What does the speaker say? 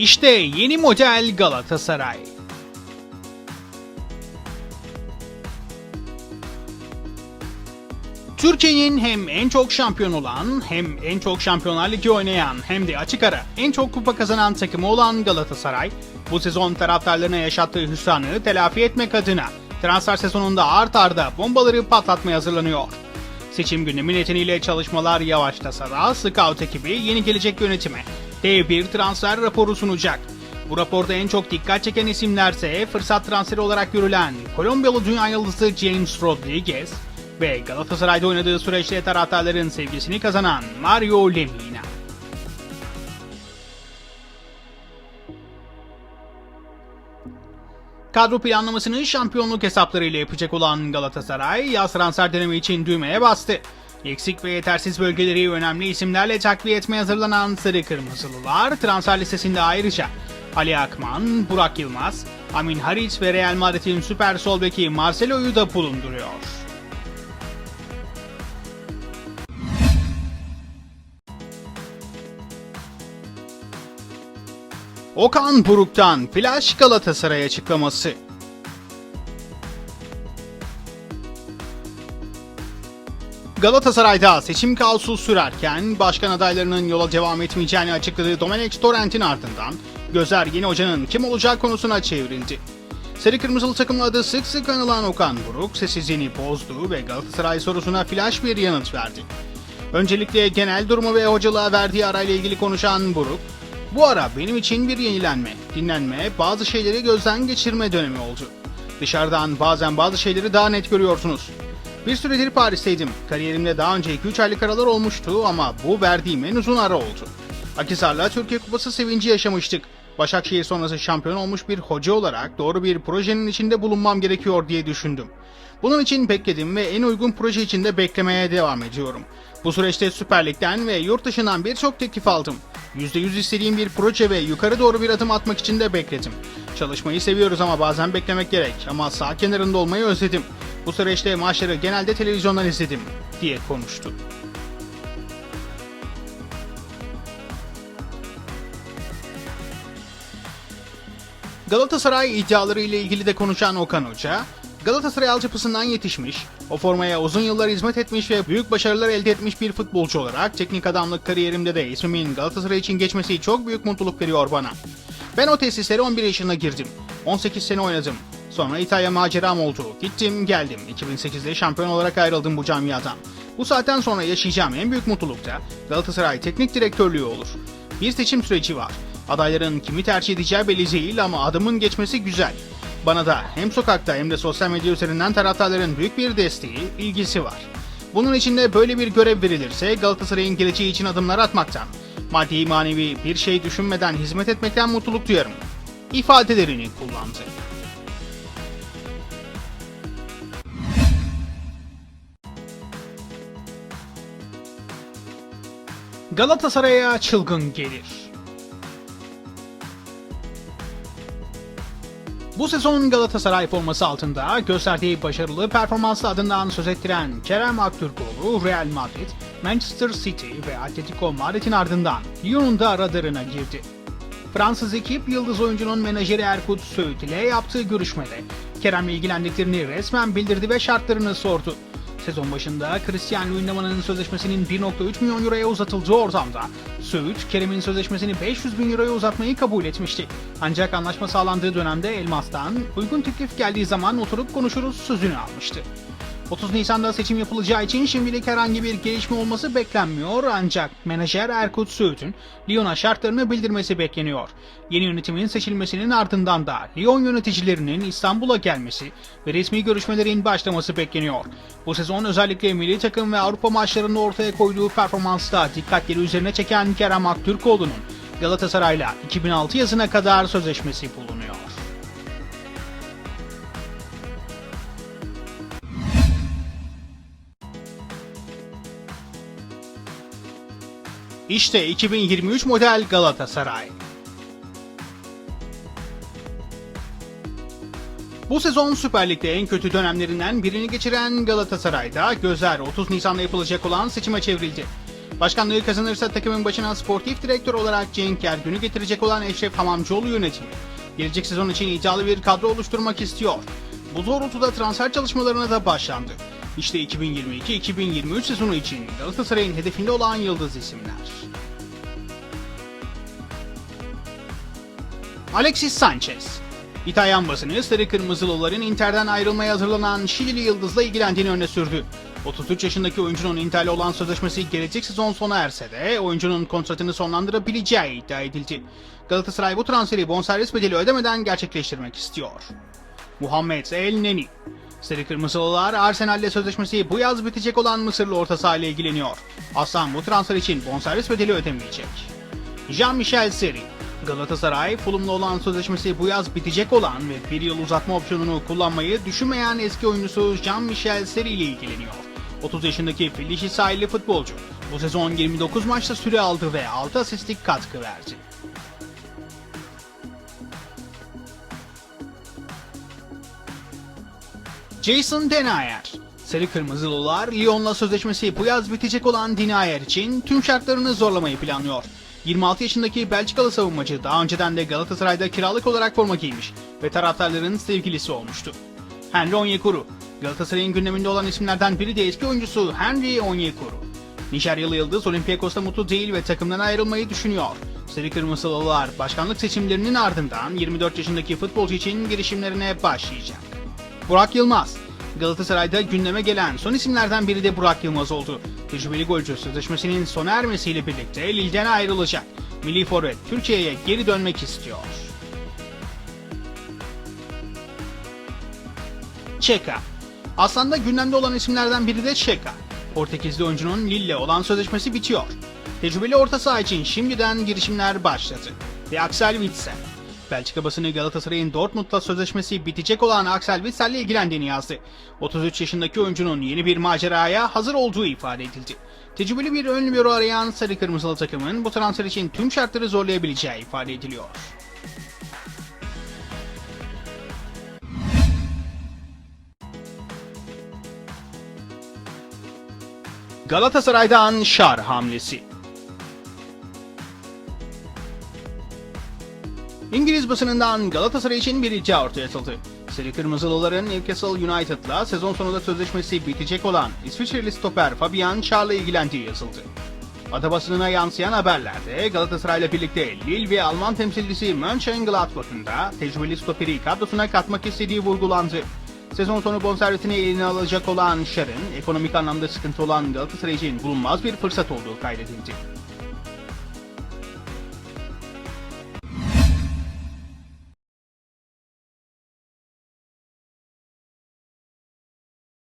İşte yeni model Galatasaray. Türkiye'nin hem en çok şampiyon olan, hem en çok Şampiyonlar Ligi oynayan, hem de açık ara en çok kupa kazanan takımı olan Galatasaray, bu sezon taraftarlarına yaşattığı hüsranı telafi etmek adına transfer sezonunda art arda bombaları patlatmaya hazırlanıyor. Seçim gündemi nedeniyle çalışmalar yavaşlasa da Scout ekibi yeni gelecek yönetime dev bir transfer raporu sunacak. Bu raporda en çok dikkat çeken isimlerse fırsat transferi olarak görülen Kolombiyalı dünya yıldızı James Rodriguez ve Galatasaray'da oynadığı süreçte taraftarların sevgisini kazanan Mario Lemina. Kadro planlamasını şampiyonluk hesaplarıyla yapacak olan Galatasaray yaz transfer dönemi için düğmeye bastı. Eksik ve yetersiz bölgeleri önemli isimlerle takviye etmeye hazırlanan Sarı Kırmızılılar transfer listesinde ayrıca Ali Akman, Burak Yılmaz, Amin Hariç ve Real Madrid'in süper sol beki Marcelo'yu da bulunduruyor. Okan Buruk'tan Flash Galatasaray açıklaması. Galatasaray'da seçim kaosu sürerken başkan adaylarının yola devam etmeyeceğini açıkladığı Domenech Torrent'in ardından gözler yeni hocanın kim olacak konusuna çevrildi. Sarı Kırmızılı takımla adı sık sık anılan Okan Buruk sessizliğini bozdu ve Galatasaray sorusuna flash bir yanıt verdi. Öncelikle genel durumu ve hocalığa verdiği arayla ilgili konuşan Buruk, bu ara benim için bir yenilenme, dinlenme, bazı şeyleri gözden geçirme dönemi oldu. Dışarıdan bazen bazı şeyleri daha net görüyorsunuz. Bir süredir Paris'teydim. Kariyerimde daha önce 2-3 aylık aralar olmuştu ama bu verdiğim en uzun ara oldu. Akisar'la Türkiye Kupası sevinci yaşamıştık. Başakşehir sonrası şampiyon olmuş bir hoca olarak doğru bir projenin içinde bulunmam gerekiyor diye düşündüm. Bunun için bekledim ve en uygun proje içinde beklemeye devam ediyorum. Bu süreçte Süper Lig'den ve yurt dışından birçok teklif aldım. %100 istediğim bir proje ve yukarı doğru bir adım atmak için de bekledim. Çalışmayı seviyoruz ama bazen beklemek gerek ama sağ kenarında olmayı özledim. Bu süreçte maçları genelde televizyondan izledim diye konuştu. Galatasaray iddiaları ile ilgili de konuşan Okan Hoca, Galatasaray altyapısından yetişmiş, o formaya uzun yıllar hizmet etmiş ve büyük başarılar elde etmiş bir futbolcu olarak teknik adamlık kariyerimde de ismimin Galatasaray için geçmesi çok büyük mutluluk veriyor bana. Ben o tesislere 11 yaşında girdim. 18 sene oynadım. Sonra İtalya maceram oldu. Gittim geldim. 2008'de şampiyon olarak ayrıldım bu camiadan. Bu saatten sonra yaşayacağım en büyük mutluluk da Galatasaray teknik direktörlüğü olur. Bir seçim süreci var. Adayların kimi tercih edeceği belli değil ama adımın geçmesi güzel. Bana da hem sokakta hem de sosyal medya üzerinden taraftarların büyük bir desteği, ilgisi var. Bunun için de böyle bir görev verilirse Galatasaray'ın geleceği için adımlar atmaktan, maddi manevi bir şey düşünmeden hizmet etmekten mutluluk duyarım. ifadelerini kullandı. Galatasaray'a çılgın gelir. Bu sezon Galatasaray forması altında gösterdiği başarılı performanslı adından söz ettiren Kerem Aktürkoğlu Real Madrid, Manchester City ve Atletico Madrid'in ardından Lyon'un da radarına girdi. Fransız ekip yıldız oyuncunun menajeri Erkut Söğüt ile yaptığı görüşmede Kerem'le ilgilendiklerini resmen bildirdi ve şartlarını sordu. Sezon başında Cristiano Ünleman'ın sözleşmesinin 1.3 milyon euroya uzatıldığı ortamda Söğüt, Kerem'in sözleşmesini 500 bin euroya uzatmayı kabul etmişti. Ancak anlaşma sağlandığı dönemde Elmas'tan uygun teklif geldiği zaman oturup konuşuruz sözünü almıştı. 30 Nisan'da seçim yapılacağı için şimdilik herhangi bir gelişme olması beklenmiyor ancak menajer Erkut Söğüt'ün Lyon'a şartlarını bildirmesi bekleniyor. Yeni yönetimin seçilmesinin ardından da Lyon yöneticilerinin İstanbul'a gelmesi ve resmi görüşmelerin başlaması bekleniyor. Bu sezon özellikle milli takım ve Avrupa maçlarında ortaya koyduğu performansta dikkatleri üzerine çeken Kerem Aktürkoğlu'nun Galatasaray'la 2006 yazına kadar sözleşmesi bulunuyor. İşte 2023 model Galatasaray. Bu sezon Süper Lig'de en kötü dönemlerinden birini geçiren Galatasaray'da gözler 30 Nisan'da yapılacak olan seçime çevrildi. Başkanlığı kazanırsa takımın başına sportif direktör olarak Cenk Ergün'ü getirecek olan Eşref Hamamcıoğlu yönetimi. Gelecek sezon için iddialı bir kadro oluşturmak istiyor. Bu doğrultuda transfer çalışmalarına da başlandı. İşte 2022-2023 sezonu için Galatasaray'ın hedefinde olan yıldız isimler. Alexis Sanchez İtalyan basını Sarı Kırmızılıların Inter'den ayrılmaya hazırlanan Şilili Yıldız'la ilgilendiğini öne sürdü. 33 yaşındaki oyuncunun Inter'le olan sözleşmesi gelecek sezon sona erse de oyuncunun kontratını sonlandırabileceği iddia edildi. Galatasaray bu transferi bonservis bedeli ödemeden gerçekleştirmek istiyor. Muhammed El Neni Sarı Kırmızılılar Arsenal'le sözleşmesi bu yaz bitecek olan Mısırlı orta saha ile ilgileniyor. Aslan bu transfer için bonservis bedeli ödemeyecek. Jean-Michel Seri Galatasaray, Fulham'la olan sözleşmesi bu yaz bitecek olan ve bir yıl uzatma opsiyonunu kullanmayı düşünmeyen eski oyuncusu Jean-Michel Seri ile ilgileniyor. 30 yaşındaki Filişi sahilli futbolcu bu sezon 29 maçta süre aldı ve 6 asistlik katkı verdi. Jason Denayer Sarı Kırmızılılar Lyon'la sözleşmesi bu yaz bitecek olan Denayer için tüm şartlarını zorlamayı planlıyor. 26 yaşındaki Belçikalı savunmacı daha önceden de Galatasaray'da kiralık olarak forma giymiş ve taraftarların sevgilisi olmuştu. Henry Onyekuru Galatasaray'ın gündeminde olan isimlerden biri de eski oyuncusu Henry Onyekuru. Nijeryalı Yıldız Olympiakos'ta mutlu değil ve takımdan ayrılmayı düşünüyor. Sarı Kırmızılılar başkanlık seçimlerinin ardından 24 yaşındaki futbolcu için girişimlerine başlayacak. Burak Yılmaz. Galatasaray'da gündeme gelen son isimlerden biri de Burak Yılmaz oldu. Tecrübeli golcü sözleşmesinin sona ermesiyle birlikte Lille'den ayrılacak. Milli Forvet Türkiye'ye geri dönmek istiyor. Çeka. Aslında gündemde olan isimlerden biri de Çeka. Portekizli oyuncunun Lille olan sözleşmesi bitiyor. Tecrübeli orta saha için şimdiden girişimler başladı. Ve Axel Witsel. Belçika basını Galatasaray'ın Dortmund'la sözleşmesi bitecek olan Axel Witsel'le ilgilendiğini yazdı. 33 yaşındaki oyuncunun yeni bir maceraya hazır olduğu ifade edildi. Tecrübeli bir ön libero arayan Sarı Kırmızılı takımın bu transfer için tüm şartları zorlayabileceği ifade ediliyor. Galatasaray'dan Şar hamlesi. İngiliz basınından Galatasaray için bir iddia ortaya atıldı. Sarı Kırmızılıların Newcastle United'la sezon sonunda sözleşmesi bitecek olan İsviçreli stoper Fabian Schär'la ilgilendiği yazıldı. Ada basınına yansıyan haberlerde Galatasaray'la birlikte Lille ve Alman temsilcisi Mönchengladbach'ın da tecrübeli stoperi kadrosuna katmak istediği vurgulandı. Sezon sonu bonservisini eline alacak olan Schär'ın ekonomik anlamda sıkıntı olan Galatasaray için bulunmaz bir fırsat olduğu kaydedildi.